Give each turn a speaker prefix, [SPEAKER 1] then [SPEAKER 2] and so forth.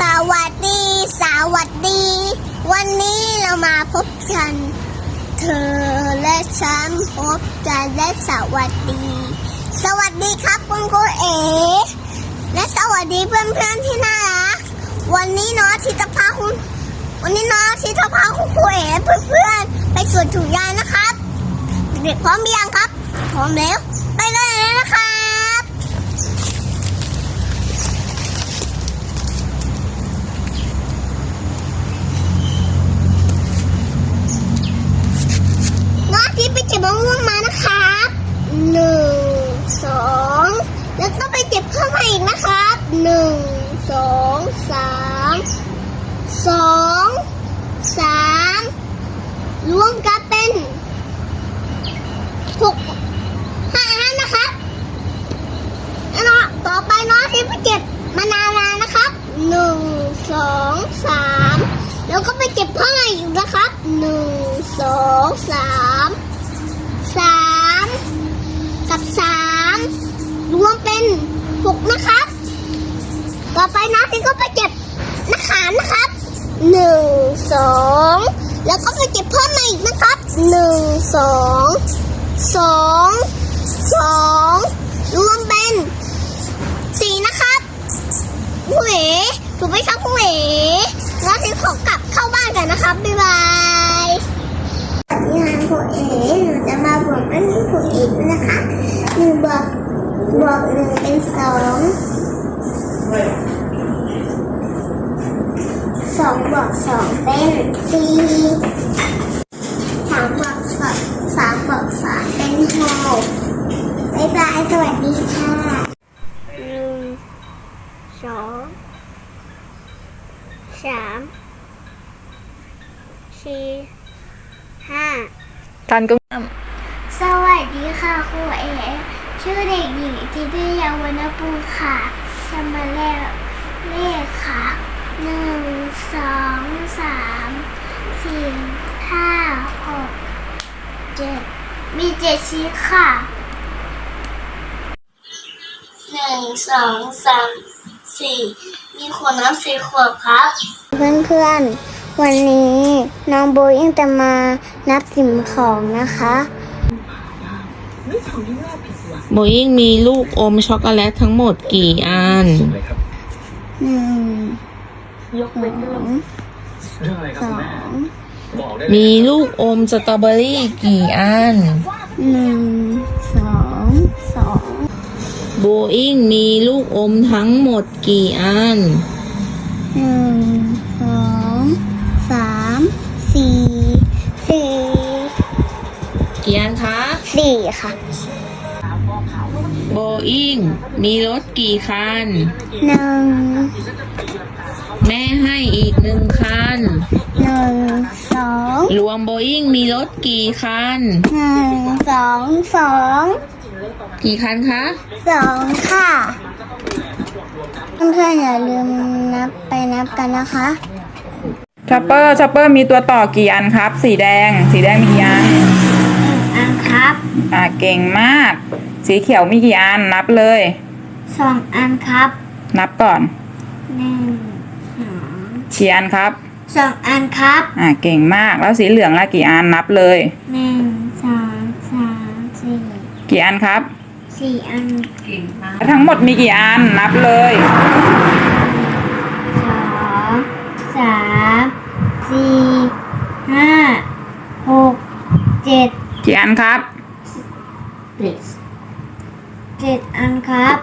[SPEAKER 1] สวัสดี
[SPEAKER 2] ส
[SPEAKER 1] วัสดี วันนี้เรามาพบกัน เธอและฉันพบกันและสวัสดี สวัสดีครับคุณครูเอ และสวัสดีเพื่อนๆที่น่ารัก วันนี้น้องทิตพาคุณ วันนี้น้องทิตพาคุณครูเอเพื่อนๆไปสวนถุงยางนะครับ เด็กพร้อมเบียงครับ พร้อมแล้ว มะม่วงมานะครับหนึ่งสองแล้วก็ไปเก็บเพิ่มมาอีกนะครับหนึ่งสองสามสองสามรวมกันเป็นหกห้าอันนะครับแล้วเนาะต่อไปเน้องที่ไปเก็บมะนาวมานะครับหนึ่งสองสามแล้วก็ไปเก็บเพิ่มมาอีกนะครับหนึ่งสองสามสามกับสามรวมเป็นหกนะครับ ต่อไปน้องที่ก็ไปเก็บมะขามนะครับ หนึ่งสองแล้วก็ไปเก็บเพิ่มมาอีกนะครับหนึ่งสองสองสองรวมเป็นสี่นะครับผู้เอ๋ถูกไหมครับผู้เอ๋แล้วทีขอกลับเข้าบ้านกันนะครับ บ๊ายบายนี่ค่ะผู้เอ๋หนูจะมาบอกเรื่องนี้ผู้เอ๋นะคะหนึ่งบวกบวกหนึ่งเป็นสอง สองบวกสองเป็นสี่สามบวกสองสามบวกสามเป็นหกบ๊ายบาย สวัสดีค่ะหนึ่งสองสามสี่ห้า
[SPEAKER 3] ทันก็
[SPEAKER 1] สวัสดีค่ะครูเอ ชื่อเด็กหญิงจิตยาวรรณปูค่ะจะมาเลขเลขค่ะหนึ่งสองสามสี่ห้าหกเจ็ดมี เจ็ดชิ้นค่ะหนึ่งสองสามสี่มีขวดน้ำสี่ขวดครับ เพื่อนๆ วันนี้น้องโบยิ่งจะมานับสิ่งของนะคะ
[SPEAKER 3] โบยิ่งมีลูกอมช็อกโกแลตทั้งหมดกี่อัน
[SPEAKER 1] หนึ่ง
[SPEAKER 2] ยกเว้น
[SPEAKER 1] ส
[SPEAKER 2] เรื่
[SPEAKER 1] อ
[SPEAKER 2] อง
[SPEAKER 1] ง
[SPEAKER 2] เรื่องอะไรค
[SPEAKER 1] ส
[SPEAKER 2] รับ
[SPEAKER 1] อ
[SPEAKER 2] แม่
[SPEAKER 1] ง
[SPEAKER 2] บอกได้เลย
[SPEAKER 3] มีลูกอมสตรอเบอรี่กี่อัน
[SPEAKER 1] หนึ่งสองสอง
[SPEAKER 3] โบอิงมีลูกอมทั้งหมดกี่อัน
[SPEAKER 1] หนึ่งสองสามสี่สี่
[SPEAKER 3] กี่อันคะ
[SPEAKER 1] สี่ค่ะ
[SPEAKER 3] โบอิงมีรถกี่คัน
[SPEAKER 1] หนึ่ง
[SPEAKER 3] แม่ให้อีกหนึ่งคัน
[SPEAKER 1] หนึ่งสอง
[SPEAKER 3] รวมโบอิงมีรถกี่คัน
[SPEAKER 1] หนึ่งสองสอง
[SPEAKER 3] กี่คันคะ
[SPEAKER 1] สองค่ะเพื่อนๆอย่าลืมนับไปนับกันนะคะ
[SPEAKER 4] ช็อปเปอร์ช็อปเปอร์มีตัวต่อกี่อันครับ สีแดง สีแดงมีกี่อัน
[SPEAKER 1] อันครับ
[SPEAKER 4] อ่าเก่งมาก สีเขียวมีกี่อันนับเลย
[SPEAKER 1] สองอันครับ
[SPEAKER 4] นับก่อน
[SPEAKER 1] หนึ่งสอง
[SPEAKER 4] กี่อันครับ
[SPEAKER 1] สองอันครับ
[SPEAKER 4] อ่าเก่งมากแล้วสีเหลืองละกี่อันนับเลย
[SPEAKER 1] หนึ่งสองสามสี่
[SPEAKER 4] กี่อันครับ
[SPEAKER 1] สี่อัน
[SPEAKER 4] ทั้งหมดมีกี่อันนับเลย
[SPEAKER 1] สองสามสี่ห้าหกเจ็ด
[SPEAKER 4] กี่อันครับ
[SPEAKER 1] เจ็ดอันครับ